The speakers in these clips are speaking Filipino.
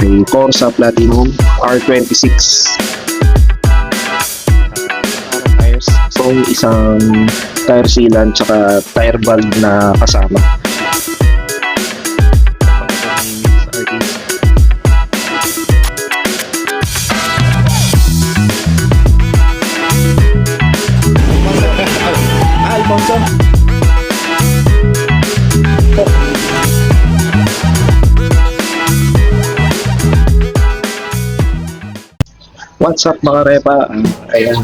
ay Corsa Platinum R26. Tires. So, isang tire sealant tsaka tire valve na kasama. What's up mga repa? Ayan.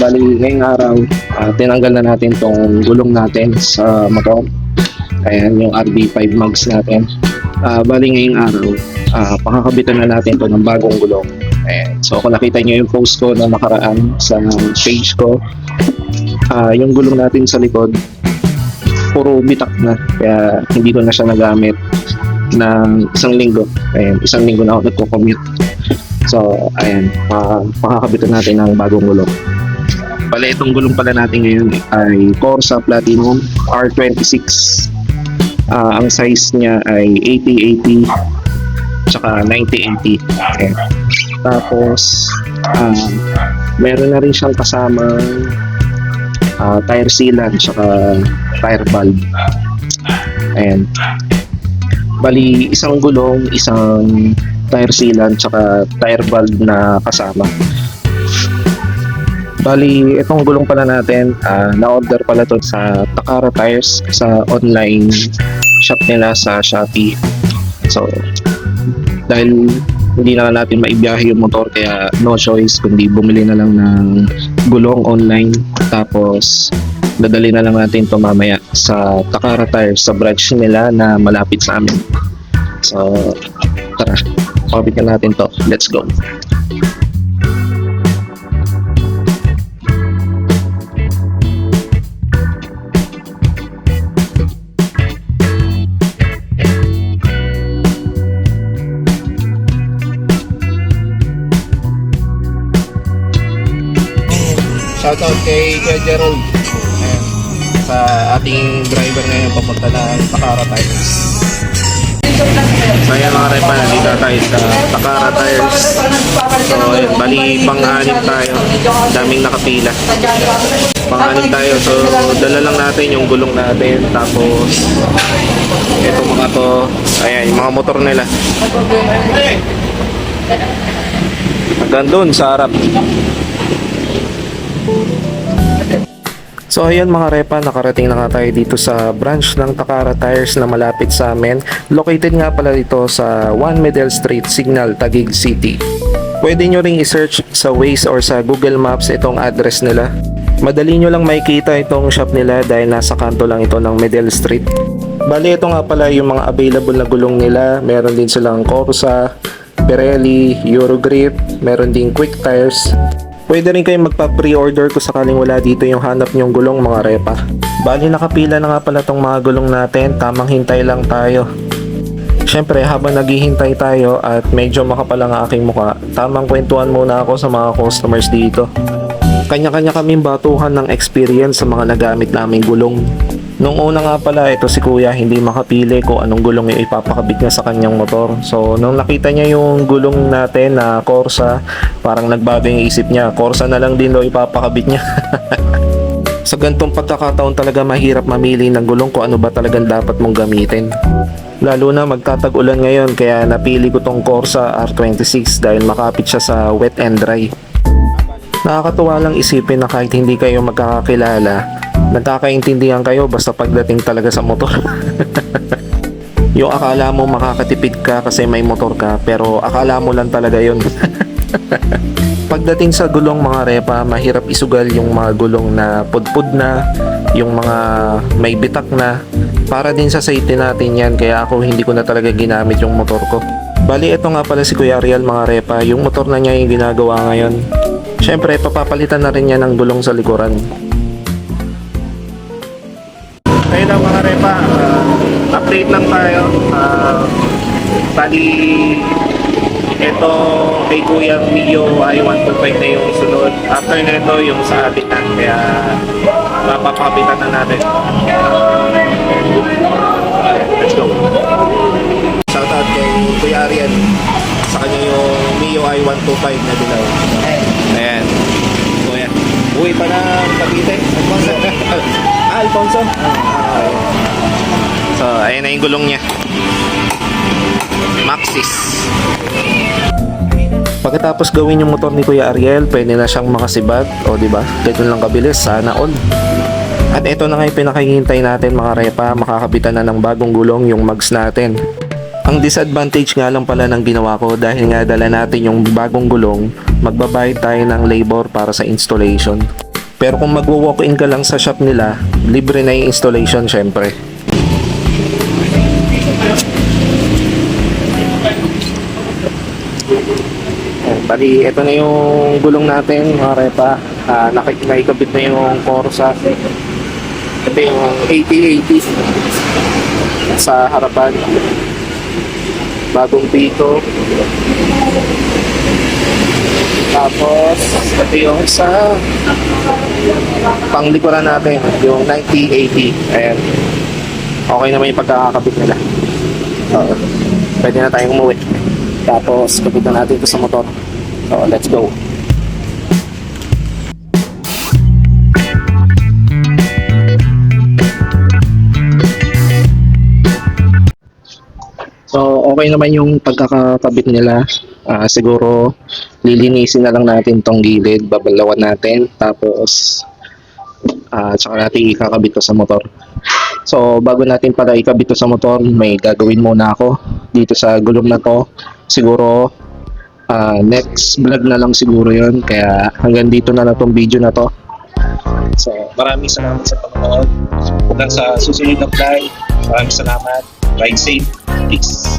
Bali, ngayong araw, ah, tinanggal na natin tong gulong natin sa motor. Ayan, yung RB5 mags natin. Ah, bali, ngayong araw, ah, pakakabitan na natin to ng bagong gulong. Ayan. So, kung nakita nyo yung post ko na nakaraan sa page ko, ah, yung gulong natin sa likod, puro bitak na. Kaya, hindi ko na siya nagamit ng isang linggo. Ayan, isang linggo na ako nagko-commute. So, ayan, pa pakakabitan natin ng bagong gulong. Pala itong gulong pala natin ngayon ay Corsa Platinum R26. Ah, ang size niya ay 8080 tsaka 9080. Ayan. Tapos, ah, meron na rin siyang kasama tire sealant tsaka tire valve. Ayan. Bali, isang gulong, isang tire sealant tsaka tire valve na kasama. Bali, itong gulong pala natin, ah, na-order pala to sa Takara Tires sa online shop nila sa Shopee. So, dahil hindi na natin maibiyahe yung motor kaya no choice kundi bumili na lang ng gulong online tapos dadali na lang natin to mamaya sa Takara Tires sa branch nila na malapit sa amin. So, tara, pabitin natin to. Let's go. Shoutout kay Kuya Gerald. Ayan. Sa ating driver ngayon papunta ng Takara Tires. So ayan mga repa, nandito tayo sa Takara Tires. So bali pang-anim tayo. Daming nakapila. Pang-anim tayo. So dala lang natin yung gulong natin. Tapos ito mga to, ayan, yung mga motor nila. Hanggang doon sa harap. So ayun mga repa, nakarating na nga tayo dito sa branch ng Takara Tires na malapit sa amin. Located nga pala dito sa 1 Middle Street, Signal, Taguig City. Pwede nyo ring i-search sa Waze or sa Google Maps itong address nila. Madali nyo lang makikita itong shop nila dahil nasa kanto lang ito ng Middle Street. Bali ito nga pala yung mga available na gulong nila. Meron din silang Corsa, Pirelli, Eurogrip, meron din Quick Tires. Pwede rin kayong magpa-pre-order kung sakaling wala dito yung hanap nyong gulong mga repa. Bali nakapila na nga pala tong mga gulong natin, tamang hintay lang tayo. Siyempre habang naghihintay tayo at medyo makapal ang aking muka, tamang kwentuhan muna ako sa mga customers dito. Kanya-kanya kaming batuhan ng experience sa mga nagamit naming gulong. Nung una nga pala, ito si kuya hindi makapili kung anong gulong yung ipapakabit niya sa kanyang motor. So, nung nakita niya yung gulong natin na Corsa, parang nagbago yung isip niya. Corsa na lang din daw ipapakabit niya. sa gantong pagkakataon talaga mahirap mamili ng gulong kung ano ba talagang dapat mong gamitin. Lalo na magtatag-ulan ngayon kaya napili ko tong Corsa R26 dahil makapit siya sa wet and dry. Nakakatuwa lang isipin na kahit hindi kayo magkakakilala, nagkakaintindihan kayo basta pagdating talaga sa motor. yung akala mo makakatipid ka kasi may motor ka, pero akala mo lang talaga yun. Pagdating sa gulong mga repa, mahirap isugal yung mga gulong na pudpud na, yung mga may bitak na. Para din sa safety natin yan, kaya ako hindi ko na talaga ginamit yung motor ko. Bali, ito nga pala si Kuya Ariel mga repa, yung motor na niya yung ginagawa ngayon. Siyempre, papapalitan na rin niya ng gulong sa likuran. Ayun lang mga repa, ah, update lang tayo. Uh, bali, ito kay Kuya Mio ay 125 na yung sunod. After nito yung sa na, kaya mapapabitan na natin. Let's go. Shoutout kay Kuya Ariel. 125 na dilaw. Ayan. Kuya. Uwi pa ng Cavite. Alfonso. okay. So, ayan na yung gulong niya. Maxis. Pagkatapos gawin yung motor ni Kuya Ariel, pwede na siyang makasibat. O, di ba? Ganun lang kabilis. Sana all. At ito na nga yung pinakihintay natin mga repa, makakabitan na ng bagong gulong yung mags natin. Ang disadvantage nga lang pala ng ginawa ko dahil nga dala natin yung bagong gulong, magbabayad tayo ng labor para sa installation. Pero kung magwo-walk-in ka lang sa shop nila, libre na yung installation syempre. Bali, ito na yung gulong natin mga repa. Uh, nakikabit na yung Corsa. Ito yung 8080 sa harapan. Bagong pito. Tapos, ito yung sa panglikuran natin, yung 9080. Ayan. Okay naman yung pagkakakabit nila. Oo. pwede na tayong umuwi. Tapos, kapit na natin ito sa motor. So, let's go. So, okay naman yung pagkakakabit nila. Ah, siguro, lilinisin na lang natin tong gilid, babalawan natin, tapos, ah, tsaka natin ikakabit sa motor. So, bago natin pala ikabit sa motor, may gagawin muna ako dito sa gulong na to. Siguro, ah, next vlog na lang siguro yon Kaya hanggang dito na lang tong video na to. So, maraming salamat sa panonood. Hanggang sa susunod na vlog. Maraming salamat. Ride safe. Peace.